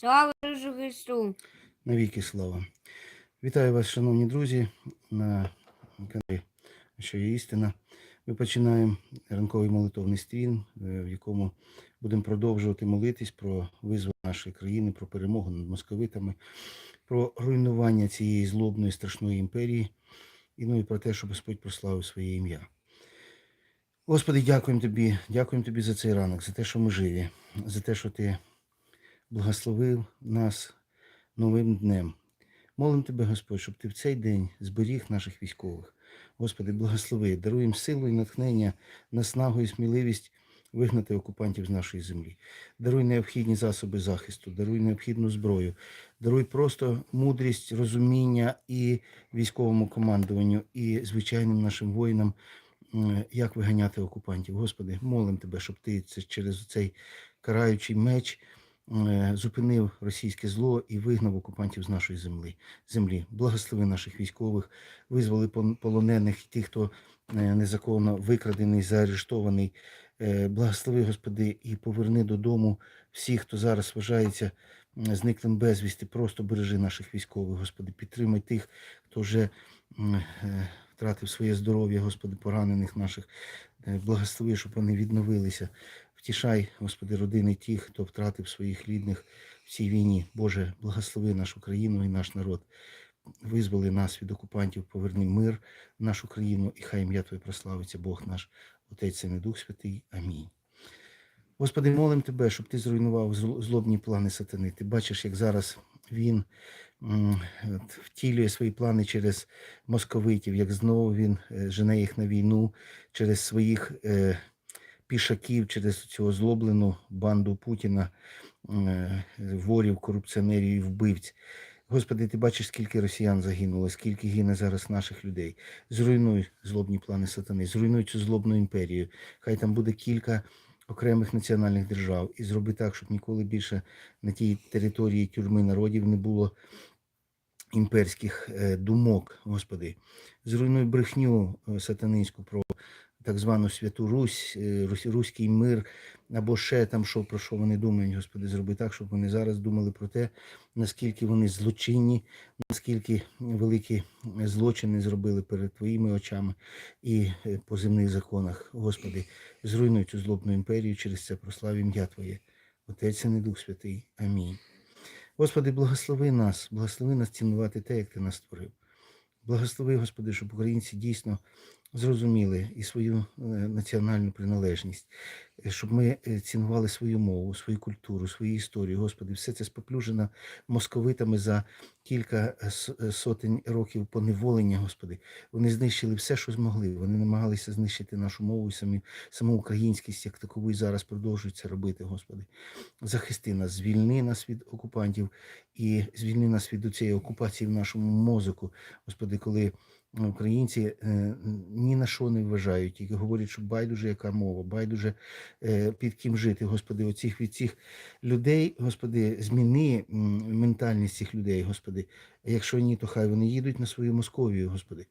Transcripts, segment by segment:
Слава Ісусу Христу! Навіки слава. Вітаю вас, шановні друзі, на каналі Що є істина. Ми починаємо ранковий молитовний стрім, е, в якому будемо продовжувати молитись про визволення нашої країни, про перемогу над московитами, про руйнування цієї злобної страшної імперії, і ну і про те, щоб Господь прославив своє ім'я. Господи, дякуємо Тобі, дякуємо Тобі за цей ранок, за те, що ми живі, за те, що Ти благословив нас новим днем. Молим Тебе, Господь, щоб Ти в цей день зберіг наших військових. Господи, благослови, даруй їм силу і натхнення, наснагу і сміливість вигнати окупантів з нашої землі. Даруй необхідні засоби захисту, даруй необхідну зброю, даруй просто мудрість, розуміння і військовому командуванню, і звичайним нашим воїнам, як виганяти окупантів. Господи, молим Тебе, щоб Ти це через цей караючий меч зупинив російське зло і вигнав окупантів з нашої землі. землі. Благослови наших військових, визволи пон- полонених, тих, хто е, незаконно викрадений, заарештований. Е, Благослови, Господи, і поверни додому всіх, хто зараз вважається зниклим безвісти. Просто бережи наших військових, Господи, підтримай тих, хто вже е, втратив своє здоров'я, Господи, поранених наших. Е, Благослови, щоб вони відновилися. Втішай, Господи, родини тих, хто втратив своїх рідних в цій війні. Боже, благослови нашу країну і наш народ. Визволи нас від окупантів, поверни мир в нашу країну, і хай ім'я Твоє прославиться, Бог наш, Отець і Дух Святий. Амінь. Господи, молим Тебе, щоб Ти зруйнував злобні плани сатани. Ти бачиш, як зараз він втілює свої плани через московитів, як знову він е, жене їх на війну через своїх е, пішаків, через цю озлоблену банду Путіна, е, ворів, корупціонерів і вбивць. Господи, ти бачиш, скільки росіян загинуло, скільки гине зараз наших людей. Зруйнуй злобні плани сатани, зруйнуй цю злобну імперію. Хай там буде кілька окремих національних держав і зроби так, щоб ніколи більше на тій території тюрми народів не було імперських е, думок, Господи. Зруйнуй брехню е, сатанинську про так звану Святу Русь, е, Руський мир, або ще там, що про що вони думають, Господи, зроби так, щоб вони зараз думали про те, наскільки вони злочинні, наскільки великі злочини зробили перед Твоїми очами і по земних законах. Господи, зруйнуй цю злобну імперію через це прослав ім'я Твоє. Отець і Дух Святий. Амінь. Господи, благослови нас, благослови нас цінувати те, як Ти нас створив. Благослови, Господи, щоб українці дійсно зрозуміли і свою е, національну приналежність, е, щоб ми е, цінували свою мову, свою культуру, свою історію. Господи, все це споплюжено московитами за кілька сотень років поневолення, Господи. Вони знищили все, що змогли. Вони намагалися знищити нашу мову і самі, саму українськість, як такову, і зараз продовжують це робити, Господи. Захисти нас, звільни нас від окупантів і звільни нас від цієї окупації в нашому мозоку, Господи, коли українці е, ні на що не вважають, тільки говорять, що байдуже яка мова, байдуже е, під ким жити, Господи, оцих від цих людей, Господи, зміни ментальність цих людей, Господи. Якщо ні, то хай вони їдуть на свою Московію, Господи.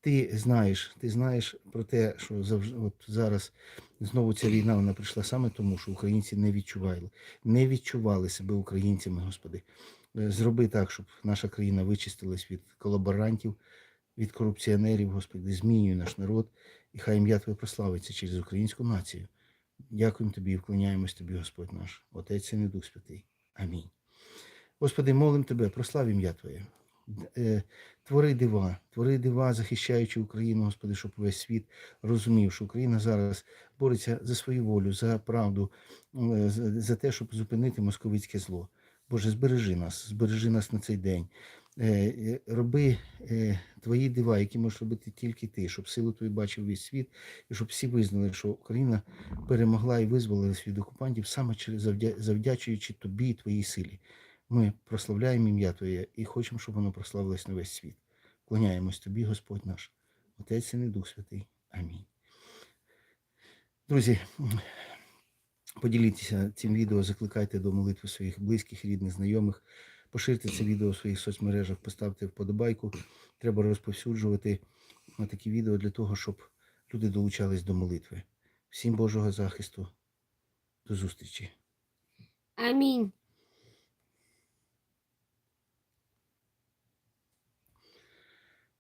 Ти знаєш, ти знаєш про те, що завжди от зараз знову ця війна вона прийшла саме тому, що українці не відчували, не відчували себе українцями, Господи. Е, Зроби так, щоб наша країна вичистилась від колаборантів, від корупціонерів, Господи, змінюй наш народ, і хай ім'я Твоє прославиться через українську націю. Дякуємо Тобі і вклоняємось Тобі, Господь наш, Отець і Дух Святий. Амінь. Господи, молим Тебе, прослав ім'я Твоє. Е, Твори дива, твори дива, захищаючи Україну, Господи, щоб весь світ розумів, що Україна зараз бореться за свою волю, за правду, е, за те, щоб зупинити московицьке зло. Боже, збережи нас, збережи нас на цей день. Е, е, Роби е, твої дива, які можеш робити тільки ти, щоб силу твою бачив весь світ, і щоб всі визнали, що Україна перемогла і визволилась від окупантів саме через завдячуючи тобі і твоїй силі. Ми прославляємо ім'я Твоє і хочемо, щоб воно прославилось на весь світ. Клоняємось тобі, Господь наш, Отець і Дух Святий. Амінь. Друзі, поділіться цим відео, закликайте до молитви своїх близьких, рідних, знайомих. Поширте це відео в своїх соцмережах, поставте вподобайку. Треба розповсюджувати на такі відео для того, щоб люди долучались до молитви. Всім Божого захисту. До зустрічі. Амінь.